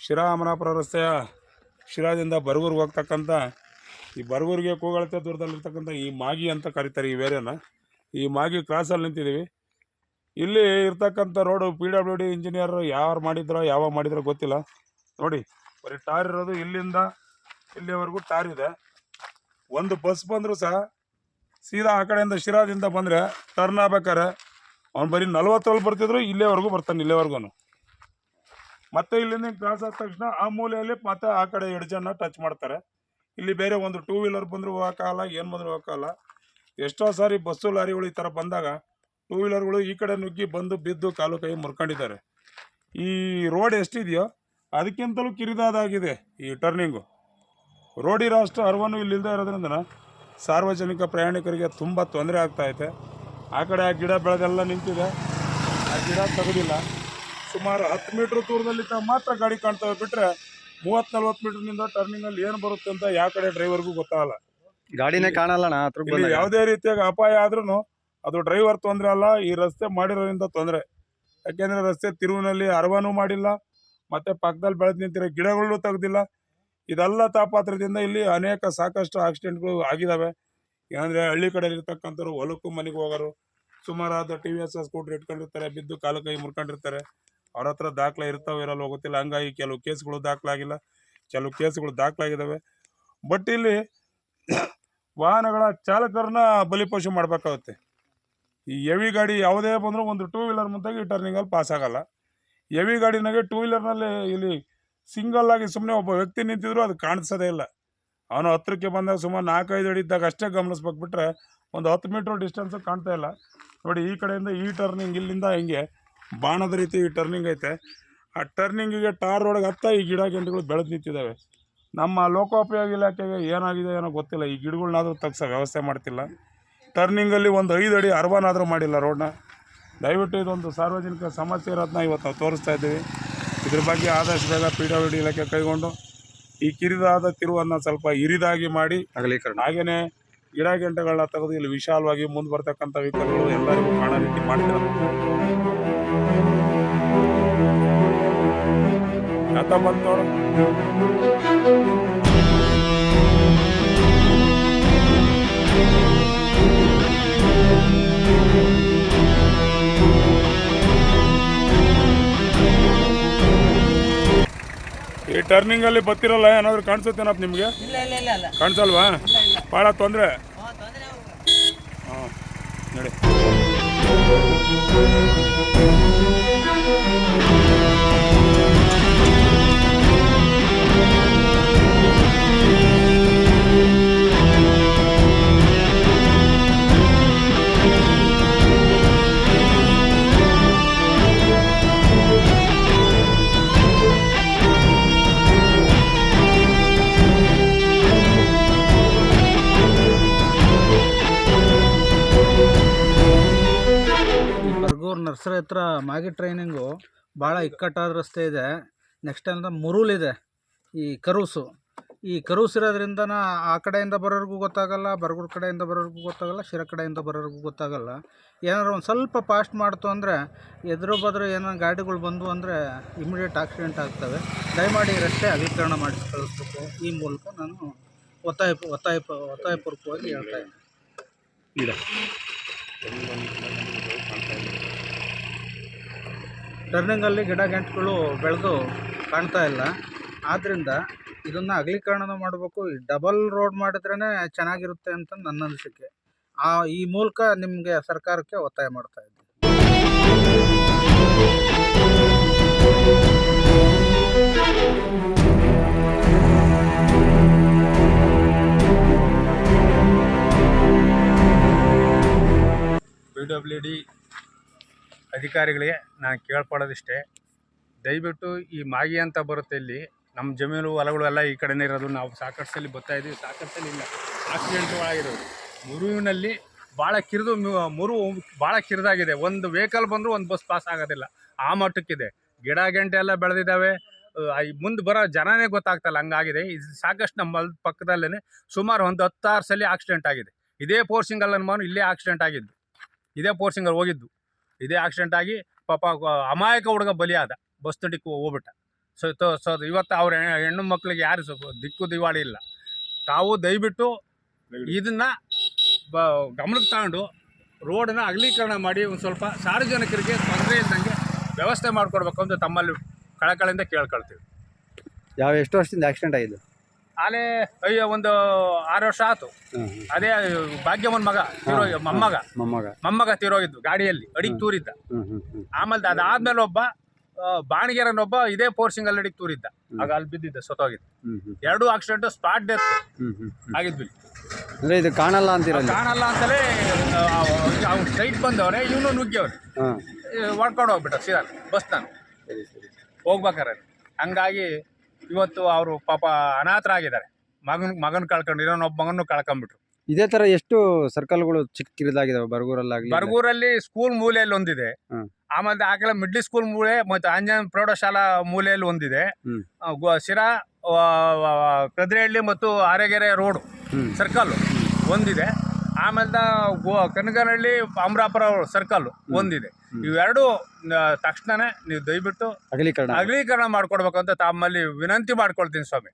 ಶಿರಾ ಅಮನಾಪುರ ರಸ್ತೆಯ ಶಿರಾದಿಂದ ಬರಗೂರ್ಗೆ ಹೋಗ್ತಕ್ಕಂಥ ಈ ಬರಗೂರಿಗೆ ಕೂಗಳತೆ ದೂರದಲ್ಲಿರ್ತಕ್ಕಂಥ ಈ ಮಾಗಿ ಅಂತ ಕರೀತಾರೆ ಈ ವೇರಿಯನ್ನು. ಈ ಮಾಗಿ ಕ್ರಾಸಲ್ಲಿ ನಿಂತಿದ್ದೀವಿ. ಇಲ್ಲಿ ಇರ್ತಕ್ಕಂಥ road P W D engineer ಯಾರು ಮಾಡಿದ್ರೋ, ಯಾವಾಗ ಮಾಡಿದ್ರೋ ಗೊತ್ತಿಲ್ಲ. ನೋಡಿ, ಬರೀ ಟಾರ್ ಇರೋದು ಇಲ್ಲಿಂದ ಇಲ್ಲಿವರೆಗೂ ಟಾರ್ ಇದೆ. ಒಂದು ಬಸ್ ಬಂದರೂ ಸಹ ಸೀದಾ ಆ ಕಡೆಯಿಂದ ಶಿರಾದಿಂದ ಬಂದರೆ ಟರ್ನ್ ಆಗ್ಬೇಕಾರೆ ಅವ್ನು ಬರೀ ನಲ್ವತ್ತರಲ್ಲಿ ಬರ್ತಿದ್ರು, ಇಲ್ಲೇವರೆಗೂ ಬರ್ತಾನೆ ಇಲ್ಲೇವರೆಗೂ ಮತ್ತೆ ಇಲ್ಲಿಂದ ಕ್ರಾಸ್ ಆದ ತಕ್ಷಣ ಆ ಮೂಲೆಯಲ್ಲಿ ಮತ್ತೆ ಆ ಕಡೆ ಎಡ್ಜನ್ನು ಟಚ್ ಮಾಡ್ತಾರೆ. ಇಲ್ಲಿ ಬೇರೆ ಒಂದು ಟೂ ವೀಲರ್ ಬಂದರೂ ಹೋಗೋಕ್ಕಾಗಲ್ಲ, ಏನು ಬಂದರೂ ಹೋಗೋಕ್ಕಾಗಲ್ಲ. ಎಷ್ಟೋ ಸಾರಿ ಬಸ್ಸು ಲಾರಿಗಳು ಈ ಥರ ಬಂದಾಗ ಟೂ ವೀಲರ್ಗಳು ಈ ಕಡೆ ನುಗ್ಗಿ ಬಂದು ಬಿದ್ದು ಕಾಲು ಕೈ ಮುರ್ಕೊಂಡಿದ್ದಾರೆ. ಈ ರೋಡ್ ಎಷ್ಟಿದೆಯೋ ಅದಕ್ಕಿಂತಲೂ ಕಿರಿದಾದಾಗಿದೆ ಈ ಟರ್ನಿಂಗು ರೋಡ್ ಇರೋ ಅಷ್ಟು ಅರ್ವನು ಇಲ್ಲಿಲ್ಲದೆ ಇರೋದ್ರಿಂದ ಸಾರ್ವಜನಿಕ ಪ್ರಯಾಣಿಕರಿಗೆ ತುಂಬ ತೊಂದರೆ ಆಗ್ತಾಯಿದೆ ಆ ಕಡೆ ಆ ಗಿಡ ಬೆಳೆದೆಲ್ಲ ನಿಂತಿದೆ. ಆ ಗಿಡ ತೆಗೆದಿಲ್ಲ. ಸುಮಾರು ಹತ್ತು ಮೀಟ್ರ್ ದೂರದಲ್ಲಿ ಮಾತ್ರ ಗಾಡಿ ಕಾಣ್ತವೆ ಬಿಟ್ಟರೆ ಮೂವತ್ತು ನಲ್ವತ್ತು ಮೀಟ್ರ್ನಿಂದ ಟರ್ನಿಂಗಲ್ಲಿ ಏನು ಬರುತ್ತೆ ಅಂತ ಯಾವ ಕಡೆ ಡ್ರೈವರ್ಗೂ ಗೊತ್ತಾಗಲ್ಲ. ಗಾಡಿನೇ ಇಲ್ಲಿ ಯಾವುದೇ ರೀತಿಯಾಗಿ ಅಪಾಯ ಆದ್ರೂ ಅದು ಡ್ರೈವರ್ ತೊಂದರೆ ಅಲ್ಲ ಈ ರಸ್ತೆ ಮಾಡಿರೋದ್ರಿಂದ ತೊಂದರೆ. ಯಾಕೆಂದ್ರೆ ರಸ್ತೆ ತಿರುವಿನಲ್ಲಿ ಅರವನೂ ಮಾಡಿಲ್ಲ ಮತ್ತೆ ಪಕ್ಕದಲ್ಲಿ ಬೆಳೆದು ನಿಂತಿರೋ ಗಿಡಗಳನ್ನೂ ತೆಗ್ದಿಲ್ಲ. ಇದೆಲ್ಲ ತಾಪಾತ್ರದಿಂದ ಇಲ್ಲಿ ಅನೇಕ ಸಾಕಷ್ಟು ಆಕ್ಸಿಡೆಂಟ್ಗಳು ಆಗಿದಾವೆ. ಏನಂದ್ರೆ ಹಳ್ಳಿ ಕಡೆ ಇರ್ತಕ್ಕಂಥವ್ರು ಹೊಲಕ್ಕೂ ಮನೆಗೆ ಹೋಗೋರು ಸುಮಾರಾದ ಟಿ ವಿ ಎಸ್ ಸ್ಕೂಟ್ರ್ ಇಟ್ಕೊಂಡಿರ್ತಾರೆ ಬಿದ್ದು ಕಾಲು ಕೈ ಮುರ್ಕೊಂಡಿರ್ತಾರೆ. ಅವ್ರ ಹತ್ರ ದಾಖಲೆ ಇರ್ತಾವೆ ಇರಲ್ಲ ಗೊತ್ತಿಲ್ಲ. ಹಂಗಾಗಿ ಕೆಲವು ಕೇಸ್ಗಳು ದಾಖಲಾಗಿಲ್ಲ. ಕೆಲವು ಕೇಸ್ಗಳು ದಾಖಲಾಗಿದ್ದಾವೆ ಬಟ್ ಇಲ್ಲಿ ವಾಹನಗಳ ಚಾಲಕರನ್ನ ಬಲಿಪಶು ಮಾಡಬೇಕಾಗುತ್ತೆ. ಈ ಎವಿ ಗಾಡಿ ಯಾವುದೇ ಬಂದರೂ ಒಂದು ಟೂ ವೀಲರ್ ಮುಂದಾಗಿ ಟರ್ನಿಂಗಲ್ಲಿ ಪಾಸ್ ಆಗಲ್ಲ. ಎವಿ ಗಾಡಿನಾಗೆ ಟೂ ವೀಲರ್ನಲ್ಲಿ ಇಲ್ಲಿ ಸಿಂಗಲ್ ಆಗಿ ಸುಮ್ಮನೆ ಒಬ್ಬ ವ್ಯಕ್ತಿ ನಿಂತಿದ್ರು ಅದು ಕಾಣಿಸೋದೇ ಇಲ್ಲ. ಅವನು ಹತ್ತಿರಕ್ಕೆ ಬಂದಾಗ ಸುಮಾರು ನಾಲ್ಕೈದು ಅಡಿ ಇದ್ದಾಗ ಅಷ್ಟೇ ಗಮನಿಸ್ಬೇಕು ಬಿಟ್ರೆ ಒಂದು ಹತ್ತು ಮೀಟ್ರ್ ಡಿಸ್ಟೆನ್ಸ್ ಕಾಣ್ತಾ ಇಲ್ಲ. ನೋಡಿ, ಈ ಕಡೆಯಿಂದ ಈ ಟರ್ನಿಂಗ್ ಇಲ್ಲಿಂದ ಹಿಂಗೆ ಬಾಣದ ರೀತಿ ಈ ಟರ್ನಿಂಗ್ ಐತೆ. ಆ ಟರ್ನಿಂಗಿಗೆ ಟಾರ್ ಒಳಗೆ ಹತ್ತ ಈ ಗಿಡ ಗಂಟೆಗಳು ಬೆಳೆದು ನಿಂತಿದ್ದಾವೆ. ನಮ್ಮ ಲೋಕೋಪಯೋಗಿ ಇಲಾಖೆಗೆ ಏನಾಗಿದೆ ಏನೋ ಗೊತ್ತಿಲ್ಲ. ಈ ಗಿಡಗಳನ್ನಾದರೂ ತಗ್ಸೋ ವ್ಯವಸ್ಥೆ ಮಾಡ್ತಿಲ್ಲ. ಟರ್ನಿಂಗಲ್ಲಿ ಒಂದು ಐದು ಅಡಿ ಅರ್ವನಾದರೂ ಮಾಡಿಲ್ಲ ರೋಡ್ನ ದಯವಿಟ್ಟು ಇದೊಂದು ಸಾರ್ವಜನಿಕ ಸಮಸ್ಯೆ ಇರೋದನ್ನ ಇವತ್ತು ನಾವು ತೋರಿಸ್ತಾ ಇದ್ದೀವಿ. ಇದ್ರ ಬಗ್ಗೆ ಆದಷ್ಟು ಬೇಗ ಪಿ ಡಬ್ಲ್ಯೂ ಡಿ ಇಲಾಖೆ ಕೈಗೊಂಡು ಈ ಕಿರಿದಾದ ತಿರುವನ್ನು ಸ್ವಲ್ಪ ಇರಿದಾಗಿ ಮಾಡಿ. ಅಗಲೀಕರಣ. ಹಾಗೆಯೇ ಗಿಡ ಗಂಟೆಗಳನ್ನ ತೆಗೆದು ಇಲ್ಲಿ ವಿಶಾಲವಾಗಿ ಮುಂದೆ ಬರ್ತಕ್ಕಂಥ ವೆಹಿಕಲ್ಗಳು ಎಲ್ಲರಿಗೂ ಕಾಣ ರೀತಿ ಮಾಡ್ತಾರೆ ಯಾಕ ಬಂತು ಟರ್ನಿಂಗ್ ಅಲ್ಲಿ ಬತ್ತಿರಲ್ಲ ಏನಾದ್ರು ಕಾಣಿಸುತ್ತೇನಪ್ಪ ನಿಮಗೆ? ಕಾಣಿಸಲ್ವಾ? ಭಾಳ ತೊಂದರೆ. ಹಾಂ ನೋಡಿ. ಬರ್ಗೂರ್ ಹತ್ರ ಮಾಗಿ ಟ್ರೈನಿಂಗು ಭಾಳ ಇಕ್ಕಟ್ಟಾದ ರಸ್ತೆ ಇದೆ. ನೆಕ್ಸ್ಟ್ ಏನಂದ್ರೆ ಮುರುಲ್ ಇದೆ ಈ ಕರೂಸು. ಈ ಕರೂಸ್ ಇರೋದ್ರಿಂದ ಆ ಕಡೆಯಿಂದ ಬರೋರಿಗೂ ಗೊತ್ತಾಗಲ್ಲ, ಬರ್ಗೂರ್ ಕಡೆಯಿಂದ ಬರೋರಿಗೂ ಗೊತ್ತಾಗಲ್ಲ ಶಿರ ಕಡೆಯಿಂದ ಬರೋರಿಗೂ ಗೊತ್ತಾಗಲ್ಲ. ಏನಾದ್ರು ಒಂದು ಸ್ವಲ್ಪ ಫಾಸ್ಟ್ ಮಾಡ್ತು ಅಂದರೆ ಎದುರು ಬದ್ರು ಏನೋ ಗಾಡಿಗಳು ಬಂದು ಅಂದರೆ ಇಮಿಡಿಯೇಟ್ ಆಕ್ಸಿಡೆಂಟ್ ಆಗ್ತವೆ. ದಯಮಾಡಿ ರಸ್ತೆ ಅಧಿಕರಣ ಮಾಡಿ ಕಳಿಸ್ಬೇಕು. ಈ ಮೂಲಕ ನಾನು ಒತ್ತಾಯ ಒತ್ತಾಯ ಒತ್ತಾಯಪೂರ್ವಕವಾಗಿ ಹೇಳ್ತಾ ಇದ್ದೀನಿ. ಟರ್ನಿಂಗಲ್ಲಿ ಗಿಡ ಗಂಟುಗಳು ಬೆಳೆದು ಕಾಣ್ತಾ ಇಲ್ಲ. ಆದ್ದರಿಂದ ಇದನ್ನು ಅಗಲೀಕರಣ ಮಾಡಬೇಕು. ಡಬಲ್ ರೋಡ್ ಮಾಡಿದ್ರೇ ಚೆನ್ನಾಗಿರುತ್ತೆ ಅಂತ ನನ್ನ ಅನಿಸಿಕೆ. ಆ, ಈ ಮೂಲಕ ನಿಮಗೆ ಸರ್ಕಾರಕ್ಕೆ ಒತ್ತಾಯ ಮಾಡ್ತಾ ಇದ್ದೀನಿ. ಪಿ ಡಬ್ಲ್ಯೂ ಡಿ ಅಧಿಕಾರಿಗಳಿಗೆ ನಾನು ಕೇಳ್ಕೊಳ್ಳೋದಿಷ್ಟೇ ದಯವಿಟ್ಟು ಈ ಮಾಗಿ ಅಂತ ಬರುತ್ತೆ ಇಲ್ಲಿ. ನಮ್ಮ ಜಮೀನು, ಹೊಲಗಳು ಎಲ್ಲ ಈ ಕಡೆನೇ ಇರೋದು. ನಾವು ಸಾಕಷ್ಟು ಸಲ ಬರ್ತಾ ಇದ್ದೀವಿ. ಸಾಕಷ್ಟು ಇಲ್ಲ. ಆಕ್ಸಿಡೆಂಟ್ ಆಗಿರೋದು ಮುರುವಿನಲ್ಲಿ ಭಾಳ ಕಿರಿದು ಮುರು ಭಾಳ ಕಿರಿದಾಗಿದೆ. ಒಂದು ವೆಹಿಕಲ್ ಬಂದರೂ ಒಂದು ಬಸ್ ಪಾಸ್ ಆಗೋದಿಲ್ಲ. ಆ ಮಟ್ಟಕ್ಕಿದೆ. ಗಿಡ, ಗಂಟೆ ಎಲ್ಲ ಬೆಳೆದಿದ್ದಾವೆ. ಮುಂದೆ ಬರೋ ಜನನೇ ಗೊತ್ತಾಗ್ತಲ್ಲ ಹಂಗಾಗಿದೆ. ಇದು ಸಾಕಷ್ಟು ನಮ್ಮ ಪಕ್ಕದಲ್ಲೇ ಸುಮಾರು ಒಂದು ಹತ್ತಾರು ಸಲ ಆಕ್ಸಿಡೆಂಟ್ ಆಗಿದೆ. ಇದೇ ಫೋರ್ಸಿಂಗಲ್ ಅನ್ಮಾನು ಇಲ್ಲೇ ಆಕ್ಸಿಡೆಂಟ್ ಆಗಿದ್ದು. ಇದೇ ಫೋರ್ಸಿಂಗಲ್ಲಿ ಹೋಗಿದ್ದು. ಇದೇ ಆಕ್ಸಿಡೆಂಟ್ ಆಗಿ ಪಾಪ ಅಮಾಯಕ ಹುಡುಗ ಬಲಿಯಾದ. ಬಸ್ ತಡಿಕ್ಕೆ ಹೋಗ್ಬಿಟ್ಟ. ಸೊ ಸೊ ಇವತ್ತು ಅವ್ರ ಹೆಣ್ಣು ಮಕ್ಕಳಿಗೆ ಯಾರು ಸ್ವಲ್ಪ ದಿಕ್ಕು ದಿವಾಳಿ ಇಲ್ಲ. ತಾವು ದಯವಿಟ್ಟು ಇದನ್ನ ಬ ಗಮನಕ್ಕೆ ತಗೊಂಡು ರೋಡನ್ನ ಅಗಲೀಕರಣ ಮಾಡಿ ಒಂದು ಸ್ವಲ್ಪ ಸಾರ್ವಜನಿಕರಿಗೆ ತೊಂದರೆ ಇದ್ದಂಗೆ ವ್ಯವಸ್ಥೆ ಮಾಡಿಕೊಡ್ಬೇಕು ಅಂತ ತಮ್ಮಲ್ಲಿ ಕಳಕಳಿಂದ ಕೇಳ್ಕೊಳ್ತೀವಿ. ಯಾವ ಎಷ್ಟು ವರ್ಷದಿಂದ ಆಕ್ಸಿಡೆಂಟ್ ಆಗಿದೆ? ಆಲೇ ಅಯ್ಯೋ ಒಂದು ಆರು ವರ್ಷ ಆತು. ಅದೇ ಭಾಗ್ಯಮ್ಮನ ಮಗ ತೀರೋಗಿ ಮೊಮ್ಮಗ. ಮೊಮ್ಮಗ. ಮೊಮ್ಮಗ ತೀರೋಗಿದ್ದು ಗಾಡಿಯಲ್ಲಿ ಅಡಿಗೆ ತೂರಿದ್ದ. ಆಮೇಲೆ ಅದಾದ್ಮೇಲೆ ಒಬ್ಬ ಬಾಣಿಗೆರನೊಬ್ಬ ಇದೇ ಫೋರ್ಸಿಂಗ್ ಅಲ್ಲಿ ಅಡಿಗೆ ತೂರಿದ್ದ. ಆಗ ಅಲ್ಲಿ ಬಿದ್ದಿದ್ದ ಹ್ಞೂ ಎರಡು ಆಕ್ಸಿಡೆಂಟ್ ಸ್ಪಾಟ್ ಡೆತ್. ಆಗಿದ್ವಿ. ಅಂದ್ರೆ ಇದು ಕಾಣಲ್ಲ ಅಂತ ಕಾಣಲ್ಲ ಅಂತಲೇ ಅವ್ನು ಸ್ಟ್ರೈಟ್ ಬಂದವ್ರೆ ಇವನು ನುಗ್ಗಿಯವ್ರೆ. ಹೊಡ್ಕೊಂಡು ಹೋಗ್ಬಿಟ್ಟ ಸೀದಾ ಬಸ್ ನಾನು. ಸರಿ ಸರಿ. ಹೋಗ್ಬೇಕಾರೆ. ಹಂಗಾಗಿ ಇವತ್ತು ಅವರು ಪಾಪ ಅನಾಥರಾಗಿದ್ದಾರೆ. ಮಗನ್ ಮಗನ್ ಕಳ್ಕೊಂಡು ಇನ್ನೊಬ್ಬ ಮಗನ್ ಕಳ್ಕೊಂಡ್ಬಿಟ್ರು. ಇದೇ ತರ ಎಷ್ಟು ಸರ್ಕಲ್ಗಳು ಚಿಕ್ಕ ಕಿರಿದಾಗಿದಾವೆ ಬರಗೂರಲ್ಲಾಗಲಿ ಬರಗೂರಲ್ಲಿ ಸ್ಕೂಲ್ ಮೂಲೆಯಲ್ಲಿ ಒಂದಿದೆ. ಆಮೇಲೆ ಆ ಕಡೆ ಮಿಡ್ಲ್ ಸ್ಕೂಲ್ ಮೂಲೆ ಮತ್ತು ಆಂಜನೇಯ ಪ್ರೌಢಶಾಲಾ ಮೂಲೆಯಲ್ಲಿ ಒಂದಿದೆ. ಗೊ- ಶಿರಾ ಆ, ಕದ್ರೆಹಳ್ಳಿ ಮತ್ತು ಆರೆಗೆರೆ ರೋಡ್ ಸರ್ಕಲ್ ಒಂದಿದೆ. ಆಮೇಲೆ ಕನಕನಹಳ್ಳಿ ಕನಗನಹಳ್ಳಿ ಅಮರಾಪುರ ಸರ್ಕಲ್ ಒಂದಿದೆ. ಇವೆರಡು ತಕ್ಷಣನೇ ನೀವು ದಯವಿಟ್ಟು ಅಗಲೀಕರಣ ಅಗಲೀಕರಣ ಮಾಡ್ಕೊಡ್ಬೇಕಂತ ಅಂತ ತಮ್ಮಲ್ಲಿ ವಿನಂತಿ ಮಾಡ್ಕೊಳ್ತೀನಿ ಸ್ವಾಮಿ.